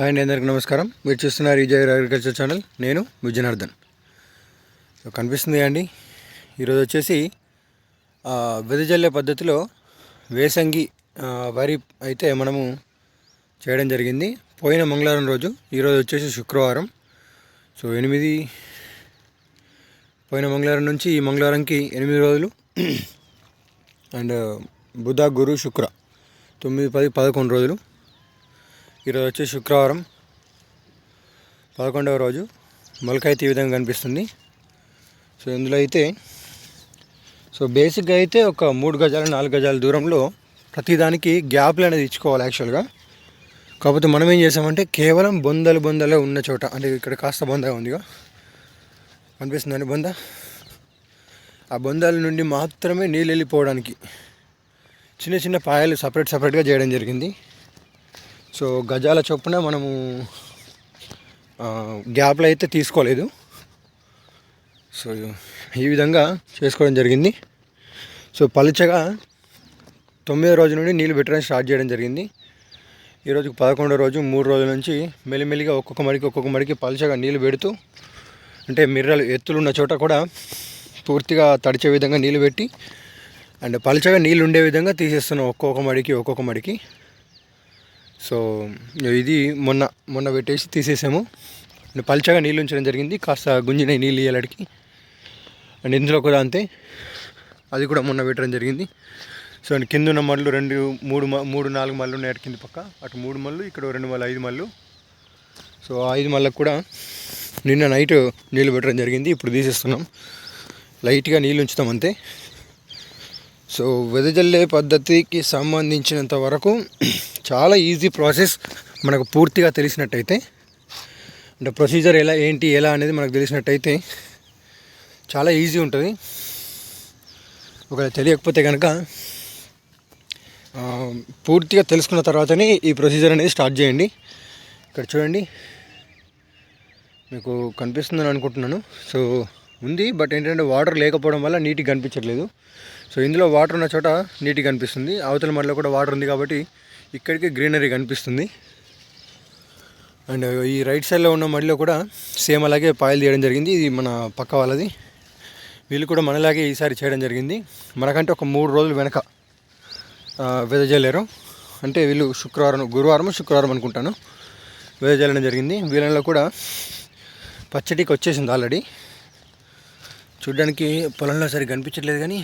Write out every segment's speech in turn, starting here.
Hi అండి అందరికీ నమస్కారం. మీరు చూస్తున్నారు విజయ్ అగ్రికల్చర్ ఛానల్. నేను విజయనార్దన్ సో కనిపిస్తుంది అండి ఈరోజు వచ్చేసి వెదజల్లే పద్ధతిలో వేసంగి వరి అయితే మనము చేయడం జరిగింది. పోయిన మంగళవారం రోజు ఈరోజు వచ్చేసి శుక్రవారం. సో ఎనిమిది పోయిన మంగళవారం నుంచి ఈ మంగళవారంకి ఎనిమిది రోజులు. అండ్ బుధ గురు శుక్ర తొమ్మిది పది పదకొండు రోజులు. ఈరోజు వచ్చి శుక్రవారం పదకొండవ రోజు మొలక అయితే ఈ విధంగా కనిపిస్తుంది. సో ఇందులో అయితే సో బేసిక్గా అయితే ఒక మూడు గజాలు నాలుగు గజాల దూరంలో ప్రతిదానికి గ్యాప్లు అనేది ఇచ్చుకోవాలి యాక్చువల్గా. కాకపోతే మనం ఏం చేసామంటే కేవలం బొందలు బొందలే ఉన్న చోట అంటే ఇక్కడ కాస్త బొంద ఉందిగా. అనిపిస్తుందండి బొంద? ఆ బొందాల నుండి మాత్రమే నీళ్ళు వెళ్ళిపోవడానికి చిన్న చిన్న పాయలు సపరేట్ సపరేట్గా చేయడం జరిగింది. సో గజాల చొప్పున మనము గ్యాప్లు అయితే తీసుకోలేదు. సో ఈ విధంగా చేసుకోవడం జరిగింది. సో పలుచగా తొమ్మిదో రోజు నుండి నీళ్ళు పెట్టడం స్టార్ట్ చేయడం జరిగింది. ఈరోజు పదకొండో రోజు మూడు రోజుల నుంచి మెల్లిమెల్లిగా ఒక్కొక్క మడికి ఒక్కొక్క మడికి పలుచగా నీళ్ళు పెడుతూ అంటే మిర్రలు ఎత్తులు ఉన్న చోట కూడా పూర్తిగా తడిచే విధంగా నీళ్ళు పెట్టి అండ్ పలుచగా నీళ్ళు ఉండే విధంగా తీసేస్తున్నాం ఒక్కొక్క మడికి ఒక్కొక్క మడికి. సో ఇది మొన్న మొన్న పెట్టేసి తీసేసాము. అండ్ పల్చగా నీళ్ళు ఉంచడం జరిగింది కాస్త గుంజిన నీళ్ళు ఇయ్యలడికి అండ్ ఇందులో కూడా అంతే. అది కూడా మొన్న పెట్టడం జరిగింది. సో కింద ఉన్న మళ్ళు రెండు మూడు మ- మూడు నాలుగు మళ్ళు ఉన్నాయి అటు కింద పక్క. అటు మూడు మళ్ళు ఇక్కడ రెండు మళ్ళు ఐదు మళ్ళు. సో ఐదు మళ్ళకు కూడా నిన్న నైట్ నీళ్ళు పెట్టడం జరిగింది. ఇప్పుడు తీసేస్తున్నాం. లైట్గా నీళ్ళు ఉంచుతాం అంతే. సో వెదజల్లే పద్ధతికి సంబంధించినంత వరకు చాలా ఈజీ ప్రాసెస్ మనకు పూర్తిగా తెలిసినట్టయితే అంటే ప్రొసీజర్ ఎలా ఏంటి ఎలా అనేది మనకు తెలిసినట్టయితే చాలా ఈజీ ఉంటుంది. ఒకవేళ తెలియకపోతే కనుక పూర్తిగా తెలుసుకున్న తర్వాతనే ఈ ప్రొసీజర్ అనేది స్టార్ట్ చేయండి. ఇక్కడ చూడండి. మీకు కనిపిస్తుందని అనుకుంటున్నాను. సో ఉంది బట్ ఏంటంటే వాటర్ లేకపోవడం వల్ల నీటి కనిపించట్లేదు. సో ఇందులో వాటర్ ఉన్న చోట నీటి కనిపిస్తుంది. అవతల మడిలో కూడా వాటర్ ఉంది కాబట్టి ఇక్కడికి గ్రీనరీ కనిపిస్తుంది. అండ్ ఈ రైట్ సైడ్లో ఉన్న మడిలో కూడా సేమ్ అలాగే పాయలు తీయడం జరిగింది. ఇది మన పక్క వాళ్ళది. వీళ్ళు కూడా మనలాగే ఈసారి చేయడం జరిగింది. మనకంటే ఒక మూడు రోజులు వెనక వెదజల్లారు. అంటే వీళ్ళు శుక్రవారం గురువారం శుక్రవారం అనుకుంటాను వెదజల్లడం జరిగింది. వీళ్ళలో కూడా పచ్చడికి వచ్చేసింది ఆల్రెడీ చూడ్డానికి పొలంలో సరిగ్గా కనిపించట్లేదు కానీ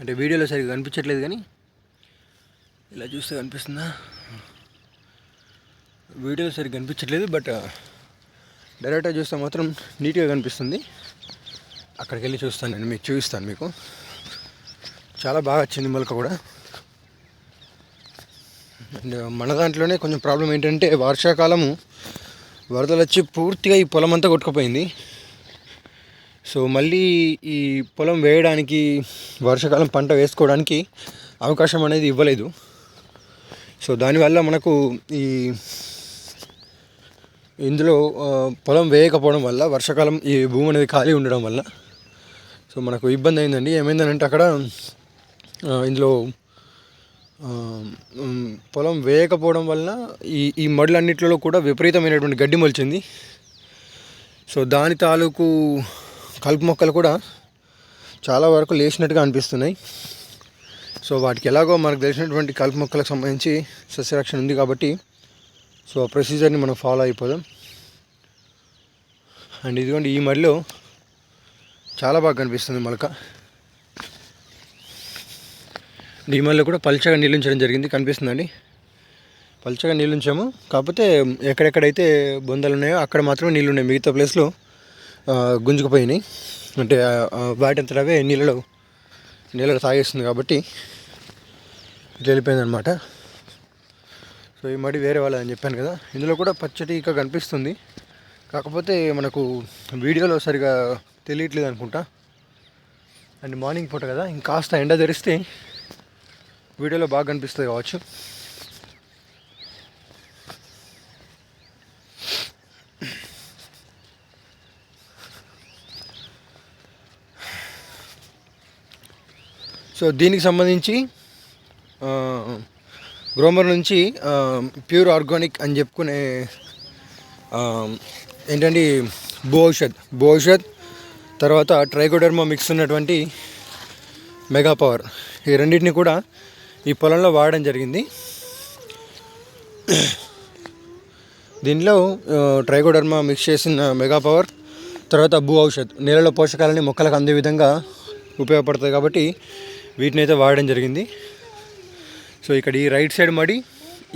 అంటే వీడియోలో సరిగ్గా కనిపించట్లేదు కానీ ఇలా చూస్తే కనిపిస్తుందా? వీడియో సరిగ్గా కనిపించట్లేదు బట్ డైరెక్ట్గా చూస్తే మాత్రం నీట్గా కనిపిస్తుంది. అక్కడికి వెళ్ళి చూస్తాను నేను మీకు చూపిస్తాను మీకు. చాలా బాగా వచ్చింది మొలక కూడా. అండ్ మన దాంట్లోనే కొంచెం ప్రాబ్లం ఏంటంటే వర్షాకాలము వరదలు వచ్చి పూర్తిగా ఈ పొలం అంతా కొట్టుకుపోయింది. సో మళ్ళీ ఈ పొలం వేయడానికి వర్షాకాలం పంట వేసుకోవడానికి అవకాశం అనేది ఇవ్వలేదు. సో దానివల్ల మనకు ఈ ఇందులో పొలం వేయకపోవడం వల్ల వర్షాకాలం ఈ భూమి అనేది ఖాళీ ఉండడం వల్ల సో మనకు ఇబ్బంది అయిందండి. ఏమైందంటే అక్కడ ఇందులో పొలం వేయకపోవడం వలన ఈ ఈ మడులన్నింటిలో కూడా విపరీతమైనటువంటి గడ్డి మొలిచింది. సో దాని తాలూకు కలుపు మొక్కలు కూడా చాలా వరకు లేచినట్టుగా అనిపిస్తున్నాయి. సో వాటికి ఎలాగో మనకు తెలిసినటువంటి కలుపు మొక్కలకు సంబంధించి సస్యరక్షణ ఉంది కాబట్టి సో ఆ ప్రొసీజర్ని మనం ఫాలో అయిపోదాం. అండ్ ఇదిగోండి ఈ మడిలో చాలా బాగా కనిపిస్తుంది మొలక. ఈ మడిలో కూడా పల్చగా నీళ్ళు ఉంచడం జరిగింది కనిపిస్తుందండి. పల్చగా నీళ్ళు ఉంచాము కాకపోతే ఎక్కడెక్కడైతే బొందలు ఉన్నాయో అక్కడ మాత్రమే నీళ్ళు ఉన్నాయి మిగతా ప్లేస్లో గుంజుకుపోయినాయి. అంటే ఆ, అవే నీళ్ళలో నీళ్ళలో తాగేస్తుంది కాబట్టి ఇట్లా వెళ్ళిపోయిందనమాట సో ఈ మడి వేరే వాళ్ళని చెప్పాను కదా. ఇందులో కూడా పచ్చటి ఇక కనిపిస్తుంది. కాకపోతే మనకు వీడియోలో సరిగా తెలియట్లేదు అనుకుంటా. అండ్ మార్నింగ్ పూట కదా ఇంకాస్త ఎండ తెరిస్తే వీడియోలో బాగా కనిపిస్తుంది కావచ్చు. సో దీనికి సంబంధించి గ్రోమర్ నుంచి ప్యూర్ ఆర్గానిక్ అని చెప్పుకునే ఏంటంటే భూ ఔషధ్ భూ తర్వాత ట్రైకోడర్మా మిక్స్ ఉన్నటువంటి మెగా పవర్. ఈ రెండింటిని కూడా ఈ పొలంలో వాడడం జరిగింది. దీనిలో ఆ, ట్రైకోడర్మా మిక్స్ చేసిన మెగా పవర్ తర్వాత భూ ఔషధ్ నేలలో పోషకాలని మొక్కలకు అందే విధంగా ఉపయోగపడుతుంది కాబట్టి వీటిని అయితే వాడడం జరిగింది. సో ఇక్కడ ఈ రైట్ సైడ్ మడి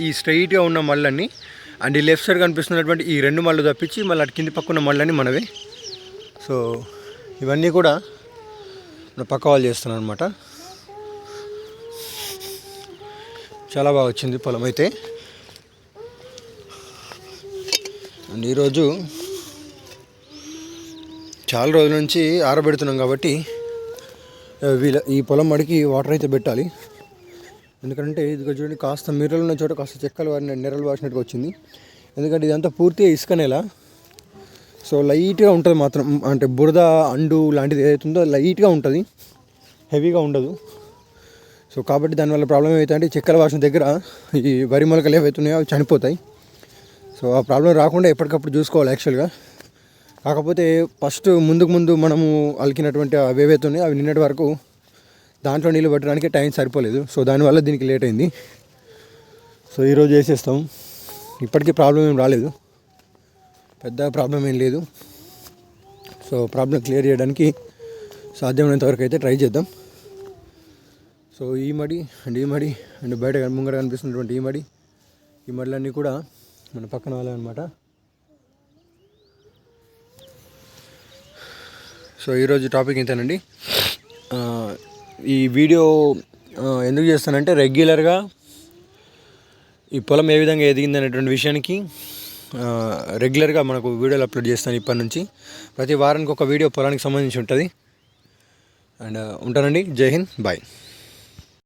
ఈ స్ట్రైట్గా ఉన్న మళ్ళన్నీ అండ్ ఈ లెఫ్ట్ సైడ్ కనిపిస్తున్నటువంటి ఈ రెండు మళ్ళు తప్పించి మళ్ళీ అటు కింది పక్కన మళ్ళని మనవి సో ఇవన్నీ కూడా మన పక్క వాళ్ళు చేస్తున్నాను అనమాట చాలా బాగా వచ్చింది పొలం అయితే. అండ్ ఈరోజు చాలా రోజుల నుంచి ఆరబెడుతున్నాం కాబట్టి వీళ్ళ ఈ పొలం మడికి వాటర్ అయితే పెట్టాలి. ఎందుకంటే ఇది చూడండి కాస్త మిర్రలు ఉన్న చోట కాస్త చెక్కలు వారిని నెరలు వాసినట్టుగా వచ్చింది. ఎందుకంటే ఇదంతా పూర్తిగా ఇసుకనేలా సో లైట్గా ఉంటుంది మాత్రం అంటే బురద అండు లాంటిది ఏదైతుందో ఉందో లైట్గా ఉంటుంది. హెవీగా ఉండదు. సో కాబట్టి దానివల్ల ప్రాబ్లం ఏమవుతుందంటే చెక్కల వాసన దగ్గర ఈ వరి మొలకలు ఏవైతున్నాయో అవి చనిపోతాయి. సో ఆ ప్రాబ్లం రాకుండా ఎప్పటికప్పుడు చూసుకోవాలి యాక్చువల్గా. కాకపోతే ఫస్ట్ ముందుకు ముందు మనము అలికినటువంటి అవి ఏవైతున్నాయో అవి నిన్నటి వరకు దాంట్లో నీళ్ళు పెట్టడానికి టైం సరిపోలేదు. సో దానివల్ల దీనికి లేట్ అయింది. సో ఈరోజు చేసేస్తాం. ఇప్పటికీ ప్రాబ్లం ఏం రాలేదు. పెద్ద ప్రాబ్లం ఏం లేదు. సో ప్రాబ్లం క్లియర్ చేయడానికి సాధ్యమైనంత వరకు అయితే ట్రై చేద్దాం. సో ఈ మడి అండ్ ఈ మడి అండ్ బయట ముంగట కనిపిస్తున్నటువంటి ఈ మడి ఈ మడిలన్నీ కూడా మన పక్కన వాళ్ళే అనమాట సో ఈరోజు టాపిక్ ఇంతేనండి. ఈ వీడియో ఎందుకు చేస్తానంటే రెగ్యులర్గా ఈ పొలం ఏ విధంగా ఎదిగింది అనేటువంటి విషయానికి రెగ్యులర్గా మనకు వీడియోలు అప్లోడ్ చేస్తాను ఇప్పటి నుంచి. ప్రతి వారానికి ఒక వీడియో పొలానికి సంబంధించి ఉంటుంది. అండ్ ఉంటానండి. జై హింద్. బాయ్.